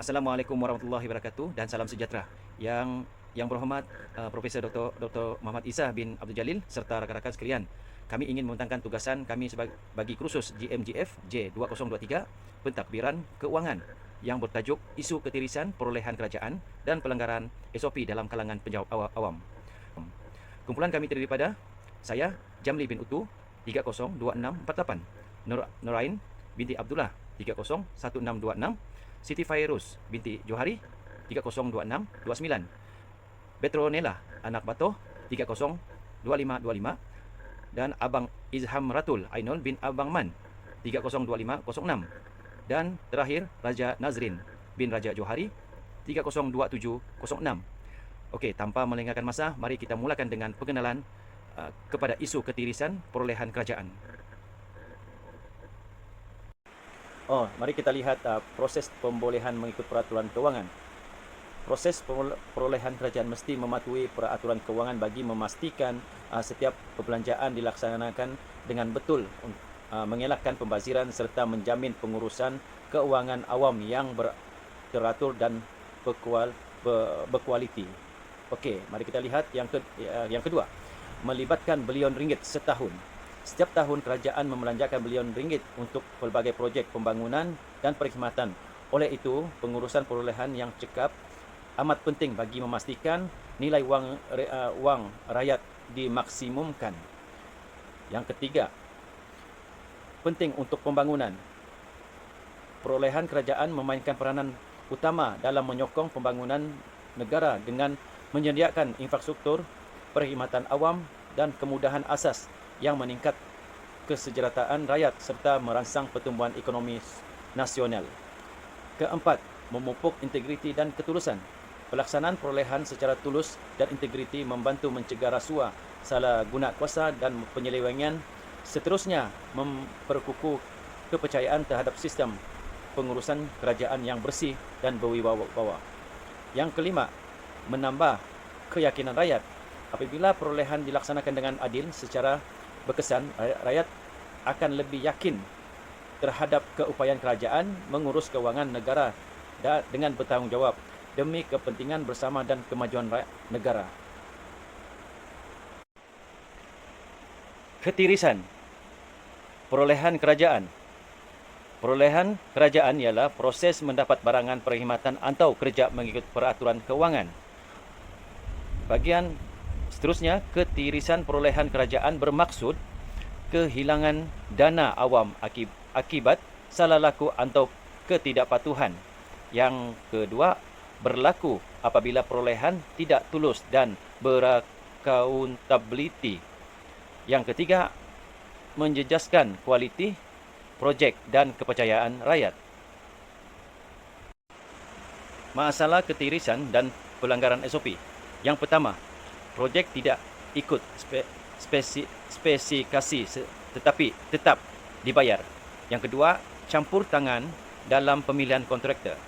Assalamualaikum warahmatullahi wabarakatuh dan salam sejahtera. Yang yang berhormat uh, Profesor Dr. Dr. Muhammad Isa bin Abdul Jalil serta rakan-rakan sekalian. Kami ingin membentangkan tugasan kami sebagai bagi kursus GMGF J2023 Pentadbiran Keuangan yang bertajuk Isu Ketirisan Perolehan Kerajaan dan Pelanggaran SOP dalam kalangan penjawab awa- awam. Kumpulan kami terdiri pada saya Jamli bin Utu 302648, Nur Nurain binti Abdullah 301626, Siti Fairuz binti Johari 302629, Petronella anak Batoh 302525 dan Abang Izham Ratul Ainul bin Abang Man 302506 dan terakhir Raja Nazrin bin Raja Johari 302706. Okey, tanpa melengahkan masa, mari kita mulakan dengan pengenalan uh, kepada isu ketirisan perolehan kerajaan. Oh, mari kita lihat uh, proses pembolehan mengikut peraturan kewangan. Proses perole- perolehan kerajaan mesti mematuhi peraturan kewangan bagi memastikan uh, setiap perbelanjaan dilaksanakan dengan betul un- uh, mengelakkan pembaziran serta menjamin pengurusan keuangan awam yang ber- teratur dan berkual, ber, berkualiti. Okey, mari kita lihat yang ke, uh, yang kedua. Melibatkan bilion ringgit setahun. Setiap tahun kerajaan membelanjakan bilion ringgit untuk pelbagai projek pembangunan dan perkhidmatan. Oleh itu, pengurusan perolehan yang cekap amat penting bagi memastikan nilai wang uh, wang rakyat dimaksimumkan. Yang ketiga, penting untuk pembangunan. Perolehan kerajaan memainkan peranan utama dalam menyokong pembangunan negara dengan menyediakan infrastruktur, perkhidmatan awam dan kemudahan asas yang meningkat kesejahteraan rakyat serta merangsang pertumbuhan ekonomi nasional. Keempat, memupuk integriti dan ketulusan. Pelaksanaan perolehan secara tulus dan integriti membantu mencegah rasuah, salah guna kuasa dan penyelewengan. Seterusnya, memperkukuh kepercayaan terhadap sistem pengurusan kerajaan yang bersih dan berwibawa. Yang kelima, menambah keyakinan rakyat. Apabila perolehan dilaksanakan dengan adil secara berkesan, rakyat akan lebih yakin terhadap keupayaan kerajaan mengurus kewangan negara dengan bertanggungjawab demi kepentingan bersama dan kemajuan rakyat negara. Ketirisan perolehan kerajaan. Perolehan kerajaan ialah proses mendapat barangan perkhidmatan atau kerja mengikut peraturan kewangan. Bagian seterusnya, ketirisan perolehan kerajaan bermaksud kehilangan dana awam akibat salah laku atau ketidakpatuhan. Yang kedua, berlaku apabila perolehan tidak tulus dan beraccountability. Yang ketiga, menjejaskan kualiti projek dan kepercayaan rakyat. Masalah ketirisan dan pelanggaran SOP. Yang pertama, projek tidak ikut spe, spesi, spesifikasi tetapi tetap dibayar. Yang kedua, campur tangan dalam pemilihan kontraktor.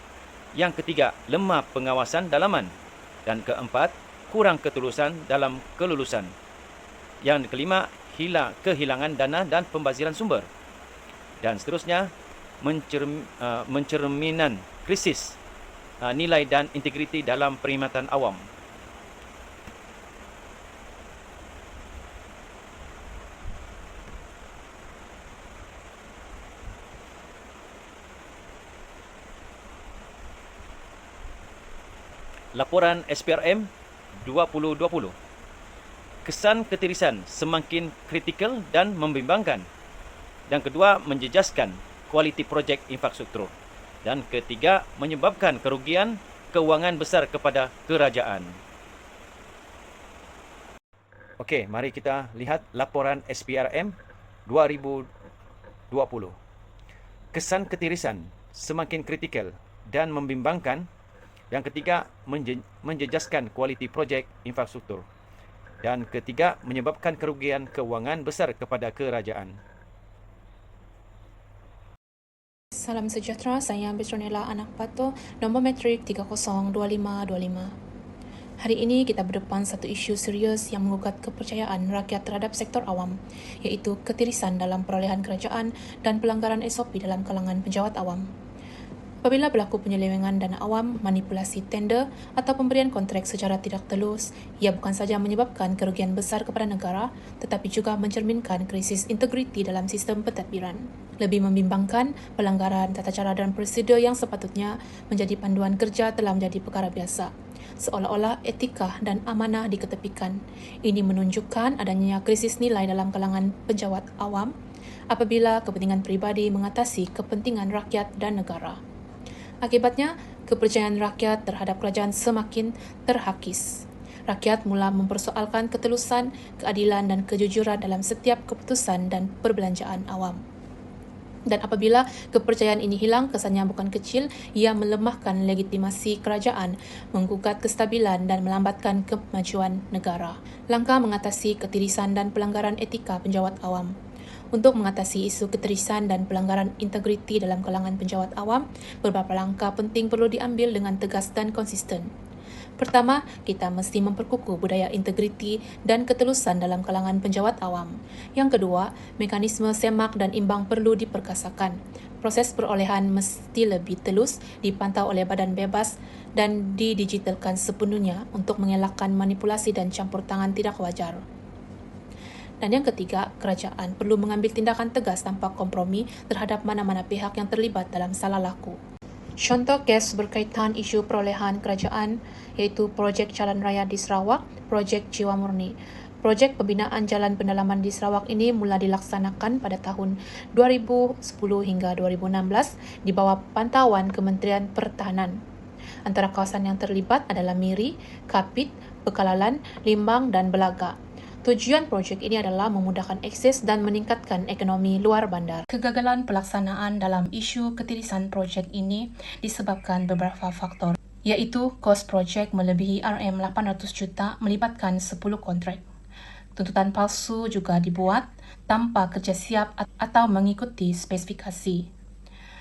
Yang ketiga, lemah pengawasan dalaman. Dan keempat, kurang ketulusan dalam kelulusan. Yang kelima, hilang kehilangan dana dan pembaziran sumber. Dan seterusnya, mencerm, uh, mencerminan krisis uh, nilai dan integriti dalam perkhidmatan awam. Laporan SPRM 2020. Kesan ketirisan semakin kritikal dan membimbangkan. Yang kedua, menjejaskan kualiti projek infrastruktur. Dan ketiga, menyebabkan kerugian keuangan besar kepada kerajaan. Okey, mari kita lihat laporan SPRM 2020. Kesan ketirisan semakin kritikal dan membimbangkan yang ketiga, menje menjejaskan kualiti projek infrastruktur. Dan ketiga, menyebabkan kerugian keuangan besar kepada kerajaan. Salam sejahtera, saya Petronella Anak Pato, nombor metrik 302525. Hari ini kita berdepan satu isu serius yang mengugat kepercayaan rakyat terhadap sektor awam, iaitu ketirisan dalam perolehan kerajaan dan pelanggaran SOP dalam kalangan penjawat awam. Apabila berlaku penyelewengan dana awam, manipulasi tender atau pemberian kontrak secara tidak telus, ia bukan saja menyebabkan kerugian besar kepada negara tetapi juga mencerminkan krisis integriti dalam sistem pentadbiran. Lebih membimbangkan, pelanggaran tata cara dan prosedur yang sepatutnya menjadi panduan kerja telah menjadi perkara biasa. Seolah-olah etika dan amanah diketepikan. Ini menunjukkan adanya krisis nilai dalam kalangan penjawat awam apabila kepentingan peribadi mengatasi kepentingan rakyat dan negara. Akibatnya, kepercayaan rakyat terhadap kerajaan semakin terhakis. Rakyat mula mempersoalkan ketelusan, keadilan dan kejujuran dalam setiap keputusan dan perbelanjaan awam. Dan apabila kepercayaan ini hilang, kesannya bukan kecil, ia melemahkan legitimasi kerajaan, menggugat kestabilan dan melambatkan kemajuan negara. Langkah mengatasi ketirisan dan pelanggaran etika penjawat awam. Untuk mengatasi isu keterisan dan pelanggaran integriti dalam kalangan penjawat awam, beberapa langkah penting perlu diambil dengan tegas dan konsisten. Pertama, kita mesti memperkukuh budaya integriti dan ketelusan dalam kalangan penjawat awam. Yang kedua, mekanisme semak dan imbang perlu diperkasakan. Proses perolehan mesti lebih telus, dipantau oleh badan bebas dan didigitalkan sepenuhnya untuk mengelakkan manipulasi dan campur tangan tidak wajar. Dan yang ketiga, kerajaan perlu mengambil tindakan tegas tanpa kompromi terhadap mana-mana pihak yang terlibat dalam salah laku. Contoh kes berkaitan isu perolehan kerajaan iaitu projek jalan raya di Sarawak, projek Jiwa Murni. Projek pembinaan jalan pendalaman di Sarawak ini mula dilaksanakan pada tahun 2010 hingga 2016 di bawah pantauan Kementerian Pertahanan. Antara kawasan yang terlibat adalah Miri, Kapit, Pekalalan, Limbang dan Belaga. Tujuan projek ini adalah memudahkan akses dan meningkatkan ekonomi luar bandar. Kegagalan pelaksanaan dalam isu ketirisan projek ini disebabkan beberapa faktor, iaitu kos projek melebihi RM800 juta melibatkan 10 kontrak. Tuntutan palsu juga dibuat tanpa kerja siap atau mengikuti spesifikasi.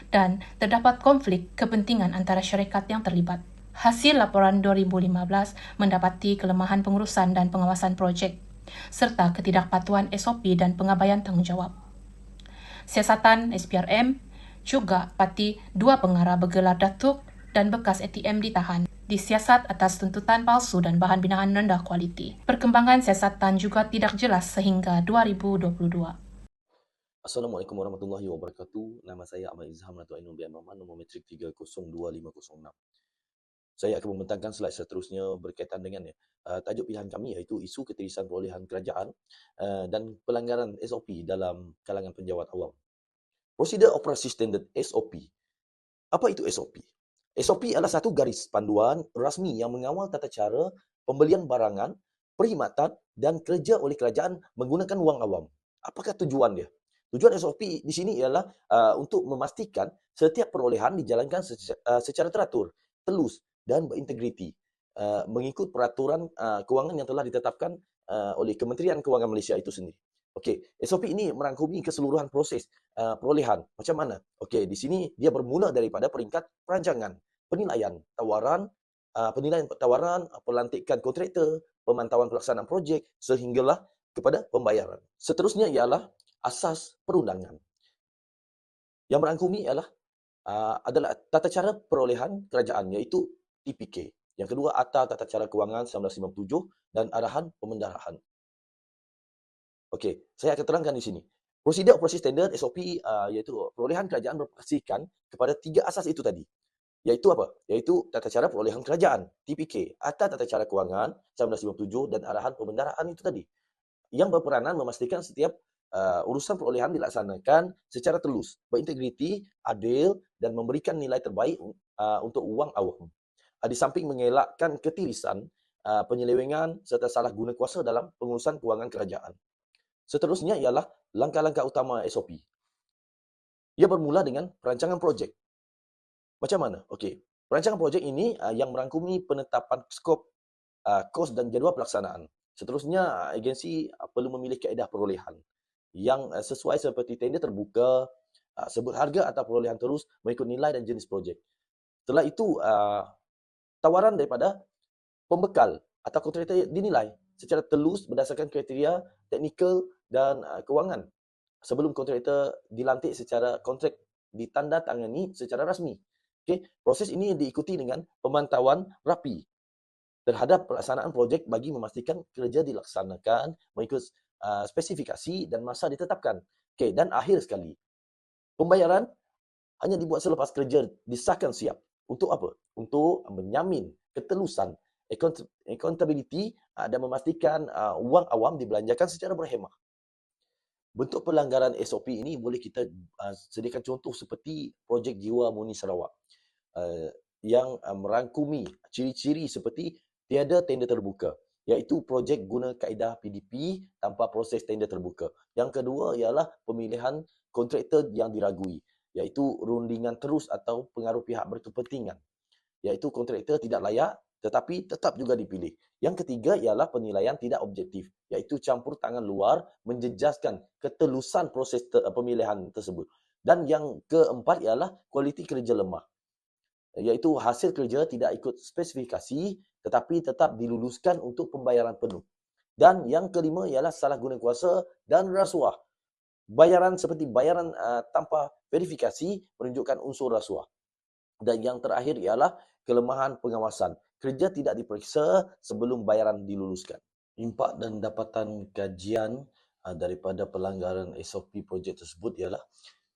Dan terdapat konflik kepentingan antara syarikat yang terlibat. Hasil laporan 2015 mendapati kelemahan pengurusan dan pengawasan projek serta ketidakpatuhan SOP dan pengabaian tanggungjawab. Siasatan SPRM juga pati dua pengarah bergelar datuk dan bekas ATM ditahan disiasat atas tuntutan palsu dan bahan binaan rendah kualiti. Perkembangan siasatan juga tidak jelas sehingga 2022. Assalamualaikum warahmatullahi wabarakatuh. Nama saya Ahmad Izham Ratu Ainul Bian Maman, nombor metrik 302506 saya akan membentangkan slide seterusnya berkaitan dengan uh, tajuk pilihan kami iaitu isu ketirisan perolehan kerajaan uh, dan pelanggaran SOP dalam kalangan penjawat awam. Procedure Operasi Standard SOP. Apa itu SOP? SOP adalah satu garis panduan rasmi yang mengawal tata cara pembelian barangan, perkhidmatan dan kerja oleh kerajaan menggunakan wang awam. Apakah tujuan dia? Tujuan SOP di sini ialah uh, untuk memastikan setiap perolehan dijalankan secara, uh, secara teratur, telus dan berintegriti uh, mengikut peraturan uh, kewangan yang telah ditetapkan uh, oleh Kementerian Kewangan Malaysia itu sendiri. Okey, SOP ini merangkumi keseluruhan proses uh, perolehan. Macam mana? Okey, di sini dia bermula daripada peringkat perancangan, penilaian, tawaran, uh, penilaian tawaran, pelantikan kontraktor, pemantauan pelaksanaan projek sehinggalah kepada pembayaran. Seterusnya ialah asas perundangan. Yang merangkumi ialah uh, adalah tata cara perolehan kerajaan iaitu TPK. Yang kedua, Akta Tata Cara Kewangan 1957 dan Arahan Pemendarahan. Okey, saya akan terangkan di sini. Prosedur operasi standard SOP uh, iaitu perolehan kerajaan berpastikan kepada tiga asas itu tadi. Iaitu apa? Iaitu tata cara perolehan kerajaan, TPK, Akta Tata Cara Kewangan 1957 dan Arahan Pembendaraan itu tadi. Yang berperanan memastikan setiap uh, urusan perolehan dilaksanakan secara telus, berintegriti, adil dan memberikan nilai terbaik uh, untuk uang awam. Ah, di samping mengelakkan ketirisan, ah, penyelewengan serta salah guna kuasa dalam pengurusan kewangan kerajaan. Seterusnya ialah langkah-langkah utama SOP. Ia bermula dengan perancangan projek. Macam mana? Okey. Perancangan projek ini ah, yang merangkumi penetapan skop, kos dan jadual pelaksanaan. Seterusnya, agensi perlu memilih kaedah perolehan yang sesuai seperti tender terbuka, sebut harga atau perolehan terus mengikut nilai dan jenis projek. Setelah itu, tawaran daripada pembekal atau kontraktor dinilai secara telus berdasarkan kriteria teknikal dan uh, kewangan sebelum kontraktor dilantik secara kontrak ditanda tangani secara rasmi Okey, proses ini diikuti dengan pemantauan rapi terhadap pelaksanaan projek bagi memastikan kerja dilaksanakan mengikut uh, spesifikasi dan masa ditetapkan. Okey, dan akhir sekali, pembayaran hanya dibuat selepas kerja disahkan siap. Untuk apa? Untuk menyamin ketelusan accountability uh, dan memastikan uh, wang awam dibelanjakan secara berhemah. Bentuk pelanggaran SOP ini boleh kita uh, sediakan contoh seperti projek Jiwa Murni Sarawak uh, yang merangkumi ciri-ciri seperti tiada tender terbuka iaitu projek guna kaedah PDP tanpa proses tender terbuka. Yang kedua ialah pemilihan kontraktor yang diragui iaitu rundingan terus atau pengaruh pihak berkepentingan iaitu kontraktor tidak layak tetapi tetap juga dipilih. Yang ketiga ialah penilaian tidak objektif, iaitu campur tangan luar menjejaskan ketelusan proses te- pemilihan tersebut. Dan yang keempat ialah kualiti kerja lemah, iaitu hasil kerja tidak ikut spesifikasi tetapi tetap diluluskan untuk pembayaran penuh. Dan yang kelima ialah salah guna kuasa dan rasuah. Bayaran seperti bayaran uh, tanpa verifikasi menunjukkan unsur rasuah. Dan yang terakhir ialah kelemahan pengawasan kerja tidak diperiksa sebelum bayaran diluluskan. Impak dan dapatan kajian uh, daripada pelanggaran SOP projek tersebut ialah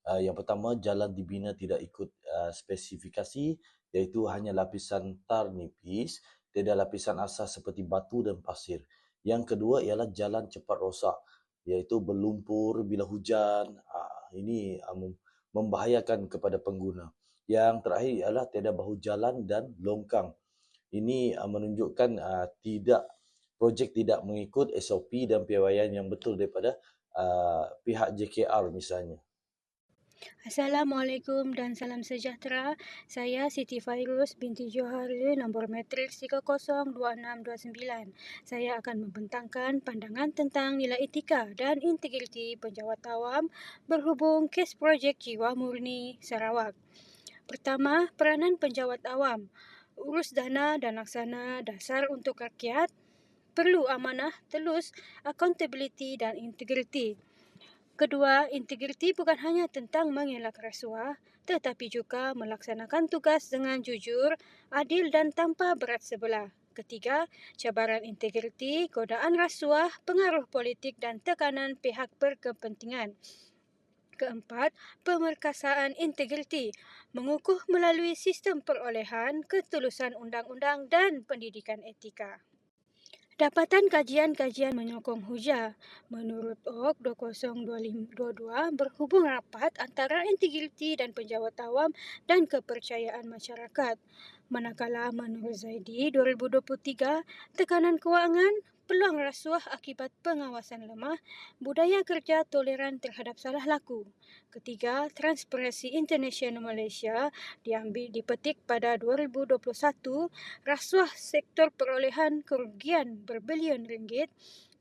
uh, yang pertama jalan dibina tidak ikut uh, spesifikasi iaitu hanya lapisan tar nipis, tiada lapisan asas seperti batu dan pasir. Yang kedua ialah jalan cepat rosak iaitu berlumpur bila hujan. Ini membahayakan kepada pengguna. Yang terakhir ialah tiada bahu jalan dan longkang ini uh, menunjukkan uh, tidak projek tidak mengikut SOP dan piawaian yang betul daripada uh, pihak JKR misalnya. Assalamualaikum dan salam sejahtera. Saya Siti Fairuz binti Johari, nombor matriks 302629. Saya akan membentangkan pandangan tentang nilai etika dan integriti penjawat awam berhubung kes projek Jiwa Murni Sarawak. Pertama, peranan penjawat awam urus dana dan laksana dasar untuk rakyat, perlu amanah, telus, accountability dan integriti. Kedua, integriti bukan hanya tentang mengelak rasuah, tetapi juga melaksanakan tugas dengan jujur, adil dan tanpa berat sebelah. Ketiga, cabaran integriti, godaan rasuah, pengaruh politik dan tekanan pihak berkepentingan. Keempat, pemerkasaan integriti mengukuh melalui sistem perolehan, ketulusan undang-undang dan pendidikan etika. Dapatan kajian-kajian menyokong hujah menurut OK 2022 berhubung rapat antara integriti dan penjawat awam dan kepercayaan masyarakat. Manakala menurut Zaidi 2023, tekanan kewangan, peluang rasuah akibat pengawasan lemah, budaya kerja toleran terhadap salah laku. Ketiga, Transparency International Malaysia diambil dipetik pada 2021, rasuah sektor perolehan kerugian berbilion ringgit,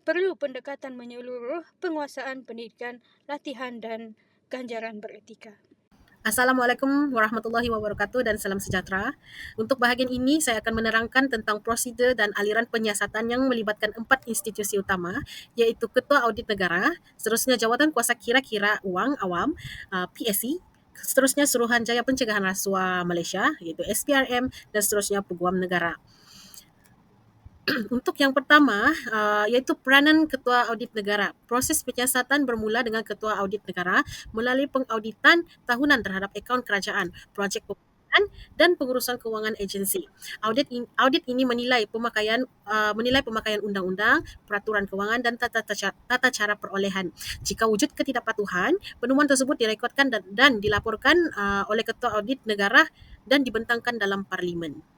perlu pendekatan menyeluruh, penguasaan pendidikan, latihan dan ganjaran beretika. Assalamualaikum warahmatullahi wabarakatuh dan salam sejahtera. Untuk bahagian ini saya akan menerangkan tentang prosedur dan aliran penyiasatan yang melibatkan empat institusi utama iaitu Ketua Audit Negara, seterusnya Jawatan Kuasa Kira-Kira Wang Awam, uh, PSC, seterusnya Suruhanjaya Pencegahan Rasuah Malaysia iaitu SPRM dan seterusnya Peguam Negara. Untuk yang pertama, uh, iaitu peranan Ketua Audit Negara. Proses penyiasatan bermula dengan Ketua Audit Negara melalui pengauditan tahunan terhadap akaun kerajaan, projek dan pengurusan kewangan agensi. Audit in, audit ini menilai pemakaian uh, menilai pemakaian undang-undang, peraturan kewangan dan tata, tata, tata cara perolehan. Jika wujud ketidakpatuhan, penemuan tersebut direkodkan dan, dan dilaporkan uh, oleh Ketua Audit Negara dan dibentangkan dalam parlimen.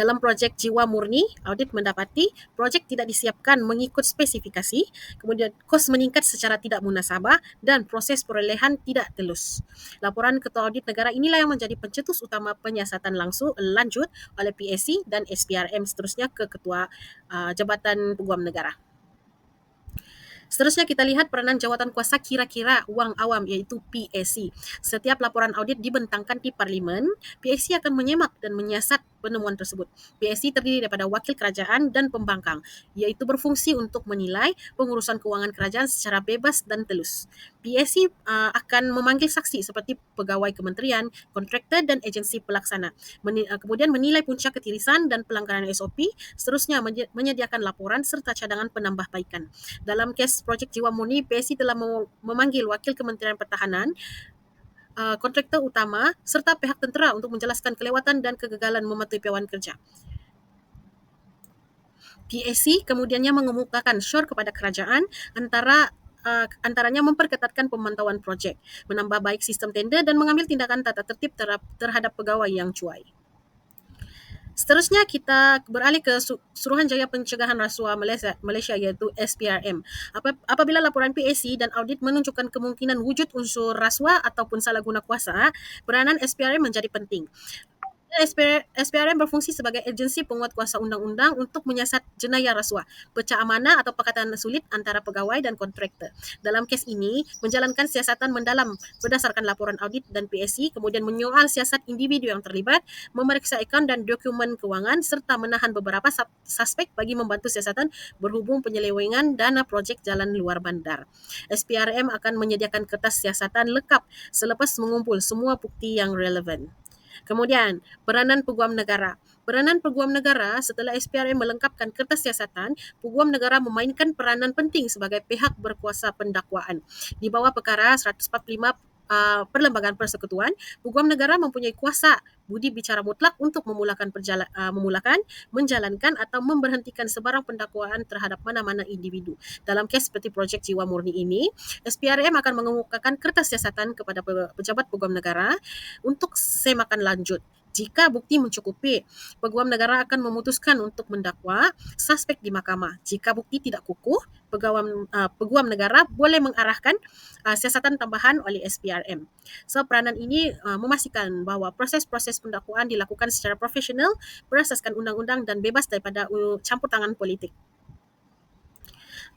Dalam projek Jiwa Murni, audit mendapati projek tidak disiapkan mengikut spesifikasi, kemudian kos meningkat secara tidak munasabah dan proses perolehan tidak telus. Laporan Ketua Audit Negara inilah yang menjadi pencetus utama penyiasatan langsung lanjut oleh PSC dan SPRM seterusnya ke Ketua uh, Jabatan Peguam Negara. Seterusnya kita lihat peranan jawatan kuasa kira-kira wang awam iaitu PAC. Setiap laporan audit dibentangkan di Parlimen, PAC akan menyemak dan menyiasat penemuan tersebut. PAC terdiri daripada wakil kerajaan dan pembangkang iaitu berfungsi untuk menilai pengurusan kewangan kerajaan secara bebas dan telus. PAC uh, akan memanggil saksi seperti pegawai kementerian, kontraktor dan agensi pelaksana. Meni- uh, kemudian menilai punca ketirisan dan pelanggaran SOP, seterusnya menye- menyediakan laporan serta cadangan penambahbaikan. Dalam kes projek Jiwa Murni, PAC telah mem- memanggil wakil Kementerian Pertahanan uh, kontraktor utama serta pihak tentera untuk menjelaskan kelewatan dan kegagalan mematuhi piawan kerja. PAC kemudiannya mengemukakan syur kepada kerajaan antara uh, antaranya memperketatkan pemantauan projek, menambah baik sistem tender dan mengambil tindakan tata tertib terhadap pegawai yang cuai. Seterusnya kita beralih ke Su- Suruhanjaya Pencegahan Rasuah Malaysia, Malaysia iaitu SPRM. Apa- Apabila laporan PAC dan audit menunjukkan kemungkinan wujud unsur rasuah ataupun salah guna kuasa, peranan SPRM menjadi penting. SPR SPRM berfungsi sebagai agensi penguat kuasa undang-undang untuk menyiasat jenayah rasuah, pecah amanah atau perkataan sulit antara pegawai dan kontraktor. Dalam kes ini, menjalankan siasatan mendalam berdasarkan laporan audit dan PSC, kemudian menyoal siasat individu yang terlibat, memeriksa akaun dan dokumen kewangan serta menahan beberapa suspek bagi membantu siasatan berhubung penyelewengan dana projek jalan luar bandar. SPRM akan menyediakan kertas siasatan lengkap selepas mengumpul semua bukti yang relevan. Kemudian, peranan peguam negara. Peranan peguam negara setelah SPRM melengkapkan kertas siasatan, peguam negara memainkan peranan penting sebagai pihak berkuasa pendakwaan. Di bawah perkara 145 uh, Perlembagaan Persekutuan, peguam negara mempunyai kuasa budi bicara mutlak untuk memulakan perjala, uh, memulakan, menjalankan atau memberhentikan sebarang pendakwaan terhadap mana-mana individu. Dalam kes seperti projek Jiwa Murni ini, SPRM akan mengemukakan kertas siasatan kepada pe- pejabat peguam negara untuk semakan lanjut. Jika bukti mencukupi, peguam negara akan memutuskan untuk mendakwa suspek di mahkamah. Jika bukti tidak kukuh, peguam uh, peguam negara boleh mengarahkan uh, siasatan tambahan oleh SPRM. So peranan ini uh, memastikan bahawa proses-proses pendakwaan dilakukan secara profesional, berasaskan undang-undang dan bebas daripada uh, campur tangan politik.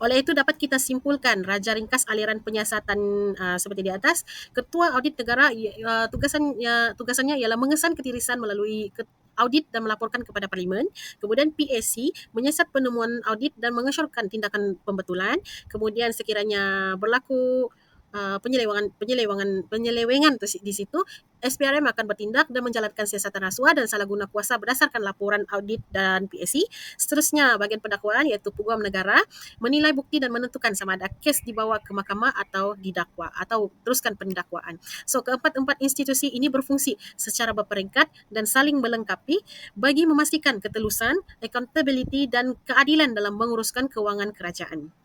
Oleh itu dapat kita simpulkan raja ringkas aliran penyiasatan uh, seperti di atas, ketua audit negara uh, tugasan uh, tugasannya ialah mengesan ketirisan melalui ke, audit dan melaporkan kepada parlimen. Kemudian PAC menyiasat penemuan audit dan mengesyorkan tindakan pembetulan. Kemudian sekiranya berlaku uh, penyelewengan penyelewengan penyelewengan di situ SPRM akan bertindak dan menjalankan siasatan rasuah dan salah guna kuasa berdasarkan laporan audit dan PAC. Seterusnya bahagian pendakwaan iaitu peguam negara menilai bukti dan menentukan sama ada kes dibawa ke mahkamah atau didakwa atau teruskan pendakwaan. So keempat-empat institusi ini berfungsi secara berperingkat dan saling melengkapi bagi memastikan ketelusan, accountability dan keadilan dalam menguruskan kewangan kerajaan.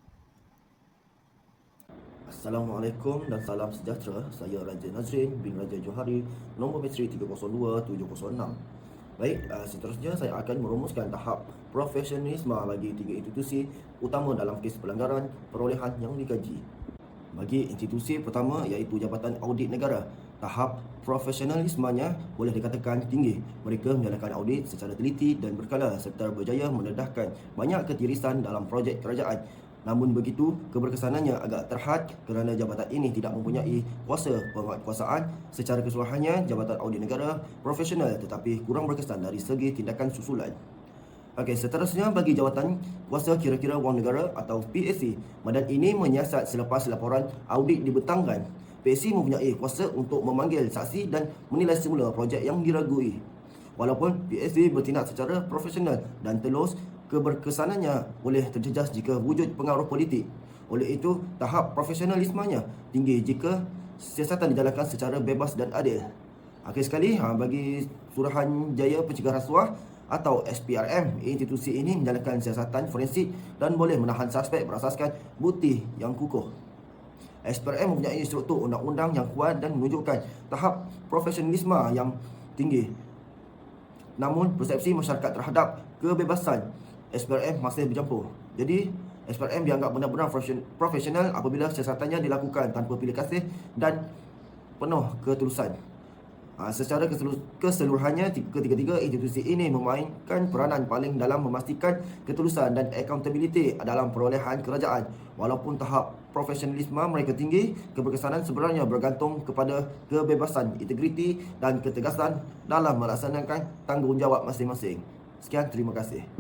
Assalamualaikum dan salam sejahtera. Saya Raja Nazrin bin Raja Johari, nombor metri 302706. Baik, uh, seterusnya saya akan merumuskan tahap profesionalisme bagi tiga institusi utama dalam kes pelanggaran perolehan yang dikaji. Bagi institusi pertama iaitu Jabatan Audit Negara, tahap profesionalismenya boleh dikatakan tinggi. Mereka menjalankan audit secara teliti dan berkala serta berjaya mendedahkan banyak ketirisan dalam projek kerajaan Namun begitu, keberkesanannya agak terhad kerana jabatan ini tidak mempunyai kuasa penguatkuasaan. Secara keseluruhannya, Jabatan Audit Negara profesional tetapi kurang berkesan dari segi tindakan susulan. Okey, seterusnya bagi jawatan kuasa kira-kira wang negara atau PAC. Badan ini menyiasat selepas laporan audit dibentangkan. PAC mempunyai kuasa untuk memanggil saksi dan menilai semula projek yang diragui. Walaupun PAC bertindak secara profesional dan telus, keberkesanannya boleh terjejas jika wujud pengaruh politik. Oleh itu, tahap profesionalismenya tinggi jika siasatan dijalankan secara bebas dan adil. Akhir sekali, ha, bagi Suruhanjaya Pencegah Rasuah atau SPRM, institusi ini menjalankan siasatan forensik dan boleh menahan suspek berasaskan bukti yang kukuh. SPRM mempunyai struktur undang-undang yang kuat dan menunjukkan tahap profesionalisme yang tinggi. Namun, persepsi masyarakat terhadap kebebasan SPRM masih bercampur. Jadi, SPRM dianggap benar-benar profesion- profesional apabila siasatannya dilakukan tanpa pilih kasih dan penuh ketulusan. Uh, secara keselu- keseluruhannya, ketiga-tiga institusi ini memainkan peranan paling dalam memastikan ketulusan dan accountability dalam perolehan kerajaan. Walaupun tahap profesionalisme mereka tinggi, keberkesanan sebenarnya bergantung kepada kebebasan, integriti dan ketegasan dalam melaksanakan tanggungjawab masing-masing. Sekian, terima kasih.